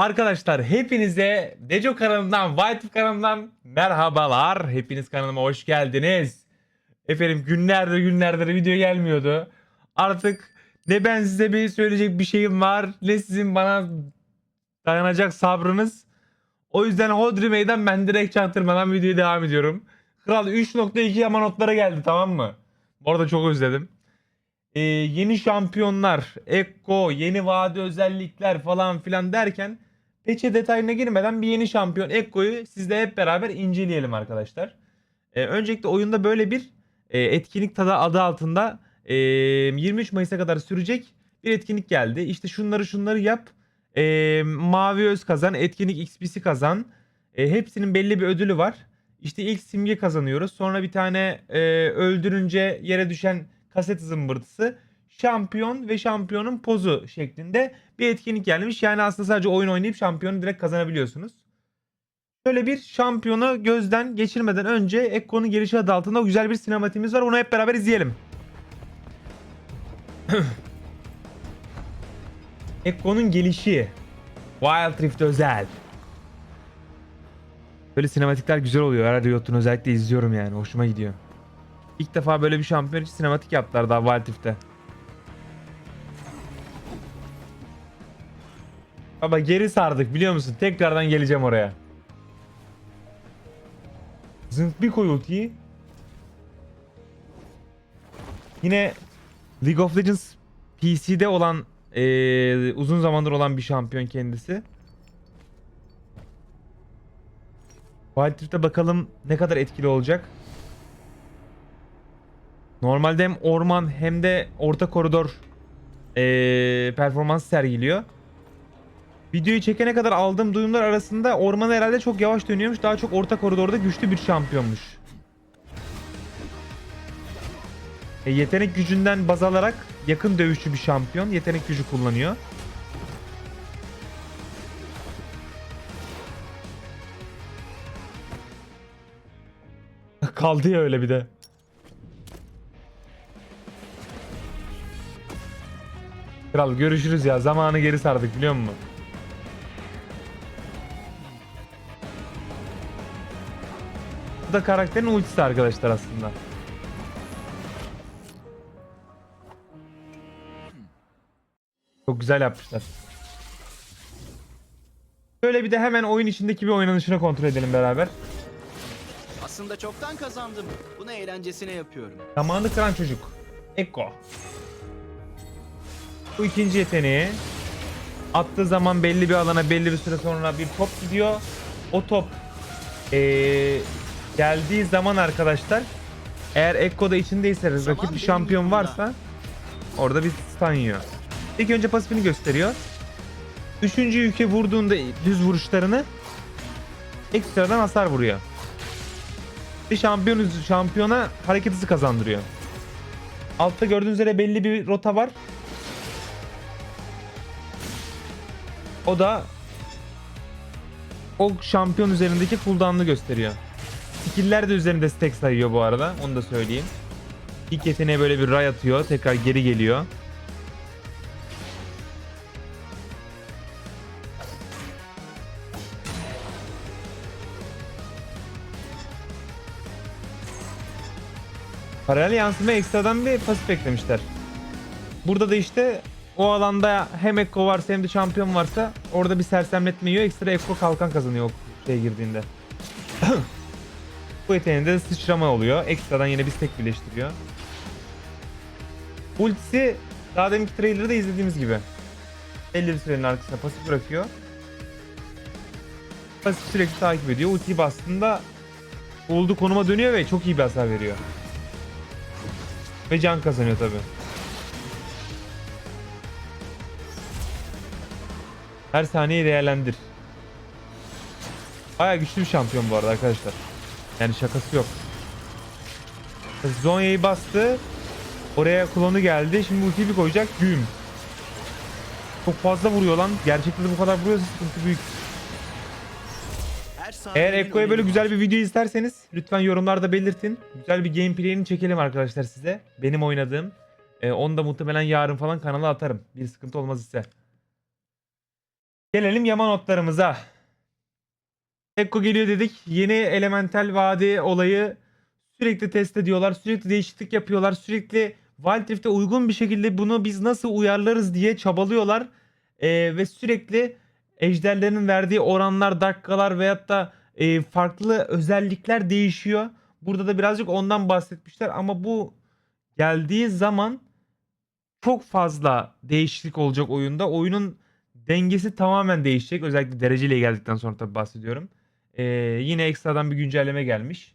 Arkadaşlar hepinize Deco kanalından, White kanalından merhabalar. Hepiniz kanalıma hoş geldiniz. Efendim günlerdir günlerdir video gelmiyordu. Artık ne ben size bir söyleyecek bir şeyim var ne sizin bana dayanacak sabrınız. O yüzden Hodri meydan ben direkt çaktırmadan videoya devam ediyorum. Kral 3.2 yama notlara geldi tamam mı? Bu arada çok özledim. Ee, yeni şampiyonlar, Ekko, yeni vade özellikler falan filan derken peçe detayına girmeden bir yeni şampiyon Ekko'yu sizle hep beraber inceleyelim arkadaşlar. Ee, öncelikle oyunda böyle bir e, etkinlik tadı adı altında e, 23 Mayıs'a kadar sürecek bir etkinlik geldi. İşte şunları şunları yap. E, mavi öz kazan, etkinlik XP'si kazan. E, hepsinin belli bir ödülü var. İşte ilk simge kazanıyoruz. Sonra bir tane e, öldürünce yere düşen kaset zımbırtısı. Şampiyon ve şampiyonun pozu şeklinde bir etkinlik gelmiş. Yani aslında sadece oyun oynayıp şampiyonu direkt kazanabiliyorsunuz. Şöyle bir şampiyonu gözden geçirmeden önce Ekko'nun gelişi adı altında güzel bir sinematimiz var. Onu hep beraber izleyelim. Ekko'nun gelişi. Wild Rift özel. Böyle sinematikler güzel oluyor. Her Riot'un özellikle izliyorum yani. Hoşuma gidiyor. İlk defa böyle bir şampiyon için sinematik yaptılar daha Wild Rift'te. Baba geri sardık biliyor musun? Tekrardan geleceğim oraya. Zınk bir koy. Yine League of Legends PC'de olan eee, uzun zamandır olan bir şampiyon kendisi. Wild Rift'e bakalım ne kadar etkili olacak. Normalde hem orman hem de orta koridor eee performans sergiliyor. Videoyu çekene kadar aldığım duyumlar arasında orman herhalde çok yavaş dönüyormuş. Daha çok orta koridorda güçlü bir şampiyonmuş. E, yetenek gücünden baz alarak yakın dövüşçü bir şampiyon. Yetenek gücü kullanıyor. Kaldı ya öyle bir de. Kral görüşürüz ya. Zamanı geri sardık biliyor musun? Bu da karakterin ultisi arkadaşlar aslında. Çok güzel yapmışlar. Böyle bir de hemen oyun içindeki bir oynanışını kontrol edelim beraber. Aslında çoktan kazandım. Bunu eğlencesine yapıyorum. Zamanı kıran çocuk. Ekko. Bu ikinci yeteneği. Attığı zaman belli bir alana belli bir süre sonra bir top gidiyor. O top eee, geldiği zaman arkadaşlar eğer Ekko'da içindeyse Zaman rakip bir benim şampiyon varsa orada bir stun yiyor. İlk önce pasifini gösteriyor. Üçüncü yüke vurduğunda düz vuruşlarını ekstradan hasar vuruyor. Bir şampiyon şampiyona hareket hızı kazandırıyor. Altta gördüğünüz üzere belli bir rota var. O da o şampiyon üzerindeki cooldown'ını gösteriyor. Skill'ler de üzerinde stack sayıyor bu arada. Onu da söyleyeyim. İlk yeteneğe böyle bir ray atıyor. Tekrar geri geliyor. Paralel yansıma ekstradan bir pasif eklemişler. Burada da işte o alanda hem Ekko varsa hem de şampiyon varsa orada bir sersemletme yiyor. Ekstra Ekko kalkan kazanıyor o şeye girdiğinde. Bu yeteneğinde de sıçrama oluyor. Ekstradan yine bir stack birleştiriyor. Ultisi daha deminki trailer'da izlediğimiz gibi. Belli bir sürenin arkasına pasif bırakıyor. Pasif sürekli takip ediyor. Ultiyi bastığında olduğu konuma dönüyor ve çok iyi bir hasar veriyor. Ve can kazanıyor tabi. Her saniyeyi değerlendir. Baya güçlü bir şampiyon bu arada arkadaşlar. Yani şakası yok. Zonya'yı bastı. Oraya klonu geldi. Şimdi ultiyi bir koyacak. Güm. Çok fazla vuruyor lan. Gerçekten de bu kadar vuruyorsa sıkıntı büyük. Eğer Ekko'ya böyle güzel bir video isterseniz lütfen yorumlarda belirtin. Güzel bir gameplay'ini çekelim arkadaşlar size. Benim oynadığım. Ee, onu da muhtemelen yarın falan kanala atarım. Bir sıkıntı olmaz ise. Gelelim yama notlarımıza. Ekko geliyor dedik. Yeni elemental vadi olayı sürekli test ediyorlar. Sürekli değişiklik yapıyorlar. Sürekli Wild Rift'e uygun bir şekilde bunu biz nasıl uyarlarız diye çabalıyorlar. Ee, ve sürekli ejderlerin verdiği oranlar, dakikalar veyahut da e, farklı özellikler değişiyor. Burada da birazcık ondan bahsetmişler ama bu geldiği zaman çok fazla değişiklik olacak oyunda. Oyunun dengesi tamamen değişecek. Özellikle dereceyle geldikten sonra tabii bahsediyorum. Ee, yine ekstradan bir güncelleme gelmiş.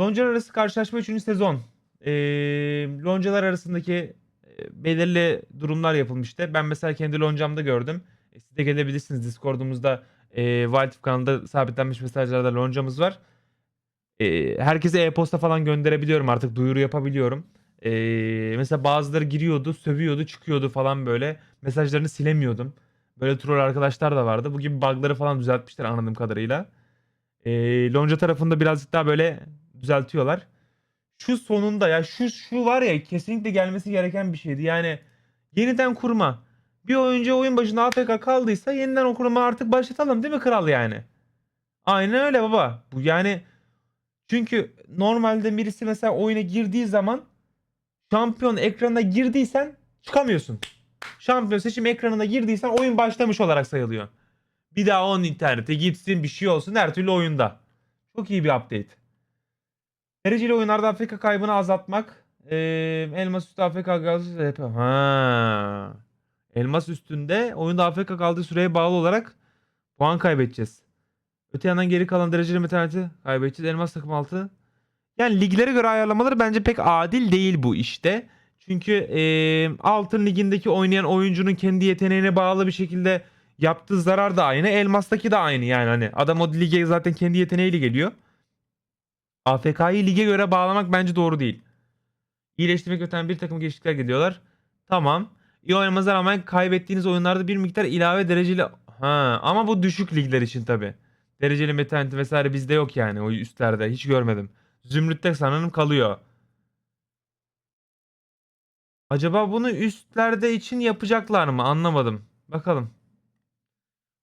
Loncalar arası karşılaşma 3. sezon. Ee, loncalar arasındaki e, belirli durumlar yapılmıştı. Ben mesela kendi loncamda gördüm. E, siz de gelebilirsiniz. Discord'umuzda e, Rift kanalında sabitlenmiş mesajlarda loncamız var. E, herkese e-posta falan gönderebiliyorum artık. Duyuru yapabiliyorum. E, mesela bazıları giriyordu, sövüyordu, çıkıyordu falan böyle. Mesajlarını silemiyordum. Böyle troll arkadaşlar da vardı. Bu gibi bug'ları falan düzeltmişler anladığım kadarıyla. E, Lonca tarafında birazcık daha böyle düzeltiyorlar. Şu sonunda ya şu şu var ya kesinlikle gelmesi gereken bir şeydi. Yani yeniden kurma. Bir oyuncu oyun başında AFK kaldıysa yeniden o kurma artık başlatalım değil mi kral yani? Aynen öyle baba. Bu yani çünkü normalde birisi mesela oyuna girdiği zaman şampiyon ekranına girdiysen çıkamıyorsun. Şampiyon seçim ekranına girdiysen oyun başlamış olarak sayılıyor. Bir daha onun internete gitsin bir şey olsun her türlü oyunda. Çok iyi bir update. Dereceli oyunlarda AFK kaybını azaltmak. Ee, elmas üstü AFK gazı Ha. Elmas üstünde oyunda AFK kaldığı süreye bağlı olarak puan kaybedeceğiz. Öte yandan geri kalan dereceli metaneti kaybedeceğiz. Elmas takım altı. Yani liglere göre ayarlamaları bence pek adil değil bu işte. Çünkü eee, altın ligindeki oynayan oyuncunun kendi yeteneğine bağlı bir şekilde yaptığı zarar da aynı. Elmas'taki de aynı yani hani adam o lige zaten kendi yeteneğiyle geliyor. AFK'yı lige göre bağlamak bence doğru değil. İyileştirmek öten bir takım geçişler geliyorlar. Tamam. İyi oynamanıza rağmen kaybettiğiniz oyunlarda bir miktar ilave dereceli... Ha, ama bu düşük ligler için tabi. Dereceli metaneti vesaire bizde yok yani o üstlerde. Hiç görmedim. Zümrüt'te sanırım kalıyor. Acaba bunu üstlerde için yapacaklar mı? Anlamadım. Bakalım.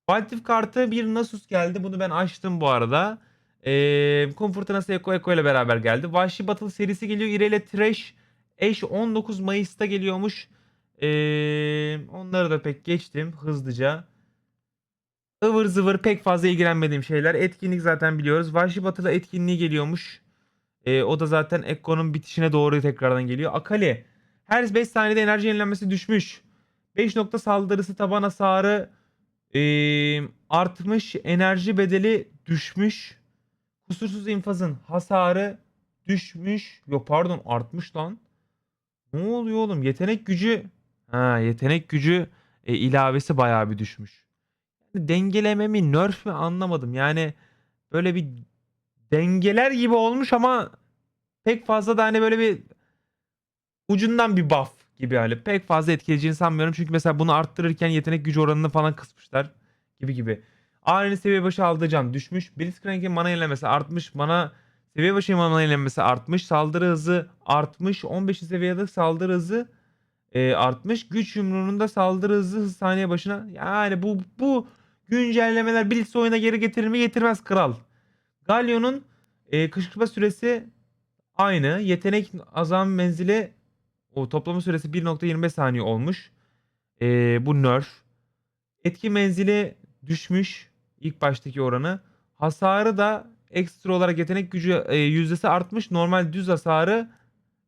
Baltif kartı bir Nasus geldi. Bunu ben açtım bu arada. Ee, Kum Fırtınası Eko Eko ile beraber geldi. Vahşi Battle serisi geliyor. İreyle Trash Eş 19 Mayıs'ta geliyormuş. Ee, onları da pek geçtim hızlıca. ıvır zıvır pek fazla ilgilenmediğim şeyler. Etkinlik zaten biliyoruz. Vahşi Batı'da etkinliği geliyormuş. Ee, o da zaten Ekko'nun bitişine doğru tekrardan geliyor. Akali. Her 5 saniyede enerji yenilenmesi düşmüş. 5 nokta saldırısı taban hasarı ee, artmış. Enerji bedeli düşmüş. Kusursuz infazın hasarı düşmüş. Yok pardon artmış lan. Ne oluyor oğlum? Yetenek gücü ha yetenek gücü e, ilavesi bayağı bir düşmüş. Dengeleme mi nerf mi anlamadım. Yani böyle bir dengeler gibi olmuş ama pek fazla da hani böyle bir ucundan bir buff gibi hani pek fazla etkileyeceğini sanmıyorum. Çünkü mesela bunu arttırırken yetenek gücü oranını falan kısmışlar gibi gibi. Aynı seviye başı aldığı can düşmüş. Blitzcrank'in mana yenilemesi artmış. Mana seviye başı mana yenilemesi artmış. Saldırı hızı artmış. 15. seviyede saldırı hızı e, artmış. Güç yumruğunun da saldırı hızı hız saniye başına. Yani bu bu güncellemeler Blitz oyuna geri getirir mi getirmez kral. Galyon'un e, kışkırtma süresi aynı. Yetenek azam menzili o toplama süresi 1.25 saniye olmuş. E, bu nerf. Etki menzili düşmüş ilk baştaki oranı. Hasarı da ekstra olarak yetenek gücü e, yüzdesi artmış. Normal düz hasarı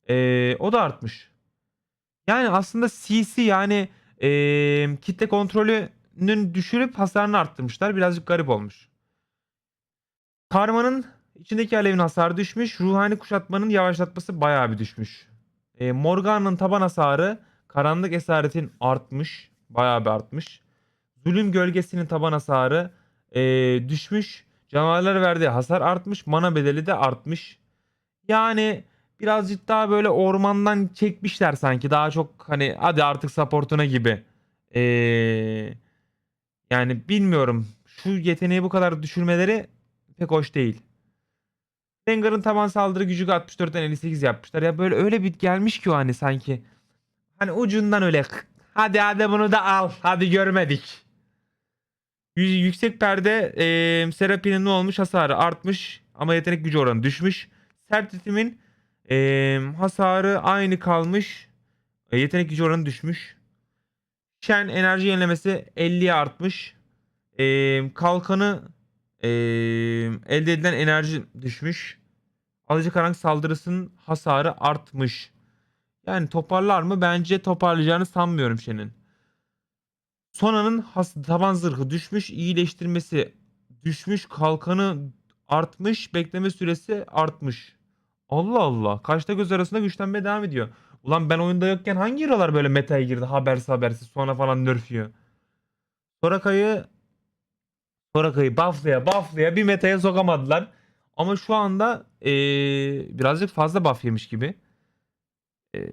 e, o da artmış. Yani aslında CC yani e, kitle kontrolünün düşürüp hasarını arttırmışlar. Birazcık garip olmuş. Karmanın içindeki alevin hasarı düşmüş. Ruhani kuşatmanın yavaşlatması bayağı bir düşmüş. E, Morgana'nın taban hasarı karanlık esaretin artmış. Bayağı bir artmış. Zulüm gölgesinin taban hasarı e, düşmüş. Canavarlara verdiği hasar artmış. Mana bedeli de artmış. Yani birazcık daha böyle ormandan çekmişler sanki. Daha çok hani hadi artık supportuna gibi. E, yani bilmiyorum. Şu yeteneği bu kadar düşürmeleri pek hoş değil. Rengar'ın taban saldırı gücü 64'ten 58 yapmışlar. Ya böyle öyle bir gelmiş ki o hani sanki. Hani ucundan öyle hadi hadi bunu da al. Hadi görmedik. Yüksek perde e, Serapi'nin ne olmuş? Hasarı artmış ama yetenek gücü oranı düşmüş. Sert ritimin e, hasarı aynı kalmış. E, yetenek gücü oranı düşmüş. Shen enerji yenilemesi 50'ye artmış. E, kalkanı e, elde edilen enerji düşmüş. Alıcı karanlık saldırısının hasarı artmış. Yani toparlar mı? Bence toparlayacağını sanmıyorum Shen'in. Sona'nın has- taban zırhı düşmüş, iyileştirmesi düşmüş, kalkanı artmış, bekleme süresi artmış. Allah Allah. Kaçta göz arasında güçlenmeye devam ediyor. Ulan ben oyunda yokken hangi hero'lar böyle meta'ya girdi habersiz habersiz sonra falan nerfiyor. Soraka'yı Soraka'yı bufflaya bufflaya bir meta'ya sokamadılar. Ama şu anda eee, birazcık fazla buff yemiş gibi. Eee,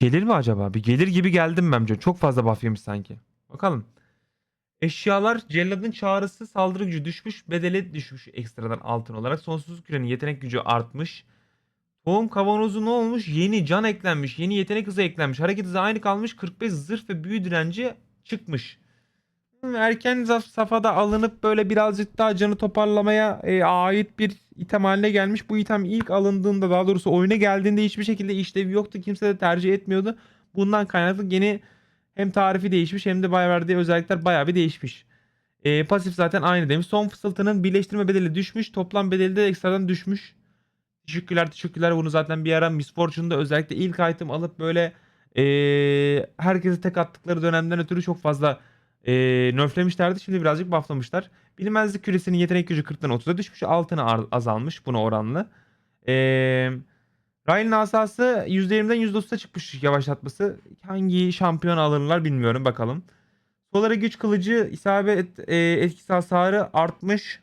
gelir mi acaba? Bir gelir gibi geldim bence. Çok fazla buff yemiş sanki. Bakalım. Eşyalar Cellad'ın çağrısı saldırı gücü düşmüş. Bedeli düşmüş ekstradan altın olarak. Sonsuzluk kürenin yetenek gücü artmış. Tohum kavanozu ne olmuş? Yeni can eklenmiş. Yeni yetenek hızı eklenmiş. Hareket hızı aynı kalmış. 45 zırh ve büyü direnci çıkmış. Erken safhada alınıp böyle birazcık daha canı toparlamaya e, ait bir item haline gelmiş. Bu item ilk alındığında daha doğrusu oyuna geldiğinde hiçbir şekilde işlevi yoktu. Kimse de tercih etmiyordu. Bundan kaynaklı yeni hem tarifi değişmiş hem de bayağı verdiği özellikler bayağı bir değişmiş. E, pasif zaten aynı demiş. Son fısıltının birleştirme bedeli düşmüş. Toplam bedeli de ekstradan düşmüş. Teşekkürler teşekkürler. Bunu zaten bir ara Miss Fortune'da özellikle ilk item alıp böyle e, herkese tek attıkları dönemden ötürü çok fazla e, nerflemişlerdi. Şimdi birazcık bufflamışlar. Bilinmezlik küresinin yetenek gücü 40'tan 30'a düşmüş. Altına azalmış buna oranlı. Eee Ryan'ın asası %20'den %30'a çıkmış yavaşlatması. Hangi şampiyon alırlar bilmiyorum bakalım. Solara güç kılıcı isabet e, etkisi hasarı artmış.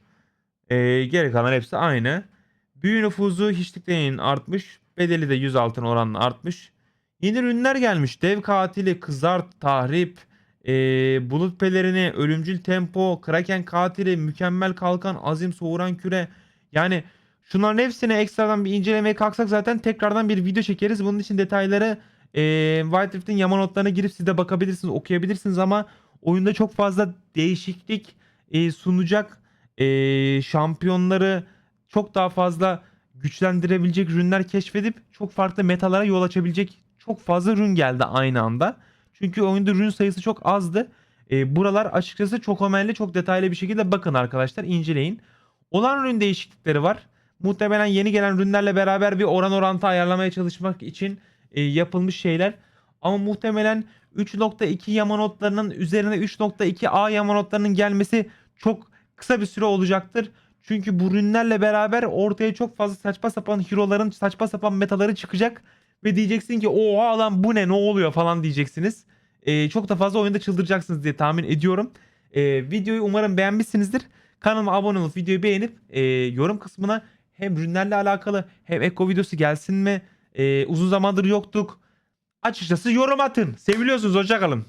E, geri kalan hepsi aynı. Büyü nüfuzu hiçlikleyin artmış. Bedeli de 100 altın oranla artmış. Yeni ürünler gelmiş. Dev katili, kızart, tahrip, e, bulut pelerini, ölümcül tempo, kraken katili, mükemmel kalkan, azim soğuran küre. Yani şunların hepsini ekstradan bir incelemeye kalksak zaten tekrardan bir video çekeriz. Bunun için detayları e, White Rift'in yama notlarına girip siz de bakabilirsiniz, okuyabilirsiniz ama oyunda çok fazla değişiklik e, sunacak e, şampiyonları çok daha fazla güçlendirebilecek ürünler keşfedip çok farklı metalara yol açabilecek çok fazla ürün geldi aynı anda. Çünkü oyunda ürün sayısı çok azdı. E, buralar açıkçası çok önemli, çok detaylı bir şekilde bakın arkadaşlar, inceleyin. Olan ürün değişiklikleri var. Muhtemelen yeni gelen ürünlerle beraber bir oran orantı ayarlamaya çalışmak için e, yapılmış şeyler. Ama muhtemelen 3.2 yama notlarının üzerine 3.2 A yama notlarının gelmesi çok kısa bir süre olacaktır. Çünkü bu ürünlerle beraber ortaya çok fazla saçma sapan hero'ların saçma sapan metaları çıkacak. Ve diyeceksin ki oha lan bu ne ne oluyor falan diyeceksiniz. Ee, çok da fazla oyunda çıldıracaksınız diye tahmin ediyorum. Ee, videoyu umarım beğenmişsinizdir. Kanalıma abone olup videoyu beğenip e, yorum kısmına hem ürünlerle alakalı hem eko videosu gelsin mi? Ee, uzun zamandır yoktuk. Açıkçası yorum atın. Seviliyorsunuz hoşçakalın.